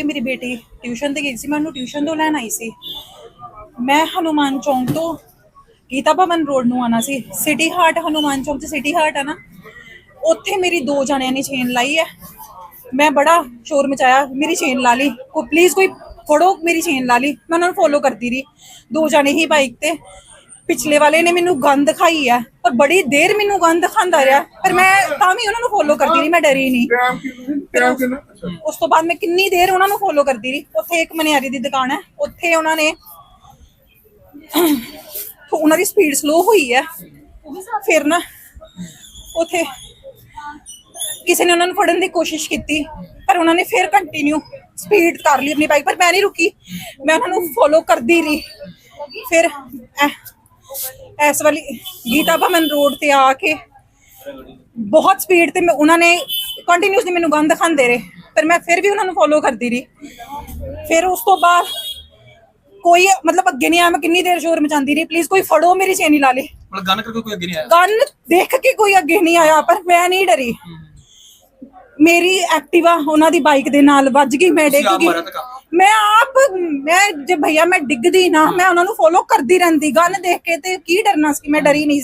ਮੇਰੀ ਬੇਟੀ ਟਿਊਸ਼ਨ ਤੇ ਗਈ ਸੀ, ਮੈਂ ਉਹਨੂੰ ਟਿਊਸ਼ਨ ਤੋਂ ਲੈਣ ਆਈ ਸੀ। ਮੈਂ ਹਨੂਮਾਨ ਚੌਂਕ ਤੋਂ ਗੀਤਾ ਭਵਨ ਰੋਡ ਨੂੰ ਆਣਾ ਸੀ। ਸਿਟੀ ਹਾਰਟ ਹਨੂਮਾਨ ਚੌਂਕ ਤੇ ਸਿਟੀ ਹਾਰਟ ਆ ਨਾ, ਉੱਥੇ ਮੇਰੀ ਦੋ ਜਣਿਆਂ ਨੇ ਚੇਨ ਲਾਈ ਹੈ। ਮੈਂ ਬੜਾ ਸ਼ੋਰ ਮਚਾਇਆ, ਮੇਰੀ ਚੇਨ ਲਾ ਲਈ। ਕੋ ਪਲੀਜ਼ ਕੋਈ ਫੜੋ ਮੇਰੀ ਚੇਨ ਲਾ ਲਈ। ਮੈਂ ਉਹਨਾਂ ਨੂੰ ਫੋਲੋ ਕਰਦੀ ਰਹੀ। ਦੋ ਜਣੇ ਹੀ ਬਾਈਕ ਤੇ ਪਿਛਲੇ ਵਾਲੇ ਨੇ ਮੈਨੂੰ ਗੰਦ ਖਾਈ ਹੈ ਪਰ ਬੜੀ ਦੇਰ ਮੈਨੂੰ ਗੰਦ ਖਾਂਦਾ ਰਿਹਾ। ਪਰ ਮੈਂ ਤਾਂ ਵੀ ਉਹਨਾਂ ਨੂੰ ਫੋਲੋ ਕਰਦੀ ਰਹੀ, ਮੈਂ ਡਰੀ ਨਹੀਂ। ਟਾਈਮ ਕੀ ਟਾਈਮ ਕਿੰਨਾ ਅੱਛਾ ਉਸ ਤੋਂ ਬਾਅਦ ਮੈਂ ਕਿੰਨੀ ਦੇਰ ਉਹਨਾਂ ਨੂੰ ਫੋਲੋ ਕਰਦੀ ਰਹੀ। ਉੱਥੇ ਇੱਕ ਮਨਿਆਰੀ ਦੀ ਦੁਕਾਨ ਹੈ। ਉੱਥੇ ਉਹਨਾਂ ਨੇ ਉਹਨਾਂ ਦੀ ਸਪੀਡ ਸਲੋ ਹੋਈ ਹੈ। ਫਿਰ ਨਾ ਉੱਥੇ ਕਿਸੇ ਨੇ ਉਹਨਾਂ ਨੂੰ ਫੜਨ ਦੀ ਕੋਸ਼ਿਸ਼ ਕੀਤੀ ਪਰ ਉਹਨਾਂ ਨੇ ਫਿਰ ਕੰਟੀਨਿਊ ਸਪੀਡ ਕਰ ਲਈ ਆਪਣੀ ਬਾਈਕ ਪਰ ਮੈਂ ਨਹੀਂ ਰੁਕੀ। ਮੈਂ ਉਹਨਾਂ ਨੂੰ ਫੋਲੋ ਕਰਦੀ ਰਹੀ। ਫਿਰ ਐ- ਇਸ ਵਾਲੀ ਗੀਤਾ ਭਵਨ ਰੋਡ ਤੇ ਆ ਕੇ ਬਹੁਤ ਸਪੀਡ ਤੇ ਮੈਂ ਉਹਨਾਂ ਨੇ ਕੰਟੀਨਿਊਸਲੀ ਮੈਨੂੰ ਗੰਦ ਦਿਖਾਉਂਦੇ ਰਹੇ। ਪਰ ਮੈਂ ਫਿਰ ਵੀ ਉਹਨਾਂ ਨੂੰ ਫੋਲੋ ਕਰਦੀ ਰਹੀ। ਫਿਰ ਉਸ ਤੋਂ ਬਾਅਦ ਕੋਈ ਮਤਲਬ ਅੱਗੇ ਨਹੀਂ ਆਇਆ ਮੈਂ ਕਿੰਨੀ ਦੇਰ ਸ਼ੋਰ ਮਚਾਉਂਦੀ ਰਹੀ। ਪਲੀਜ਼ ਕੋਈ ਫੜੋ ਮੇਰੀ ਚੇਨੀ ਲਾ ਲੇ। ਮਤਲਬ ਗਨ ਕਰਕੇ ਕੋਈ ਅੱਗੇ ਨਹੀਂ ਆਇਆ? ਗਨ ਦੇਖ ਕੇ ਕੋਈ ਅੱਗੇ ਨਹੀਂ ਆਇਆ ਪਰ ਮੈਂ ਨਹੀਂ ਡਰੀ। ਮੇਰੀ ਐਕਟਿਵਾ ਉਹਨਾਂ ਦੀ ਬਾਈਕ ਦੇ ਨਾਲ ਵੱਜ ਗਈ ਮੈਂ ਡਿੱਗ ਗਈ? ਮੈਂ ਆਪ ਮੈਂ ਜੇ ਭਈਆ ਮੈਂ ਡਿੱਗਦੀ ਨਾ ਮੈਂ ਉਹਨਾਂ ਨੂੰ ਫੋਲੋ ਕਰਦੀ ਰਹਿੰਦੀ। ਗਨ ਦੇਖ ਕੇ ਤੇ ਕੀ ਡਰਨਾ ਸੀ ਮੈਂ ਡਰੀ ਨਹੀਂ ਸੀ।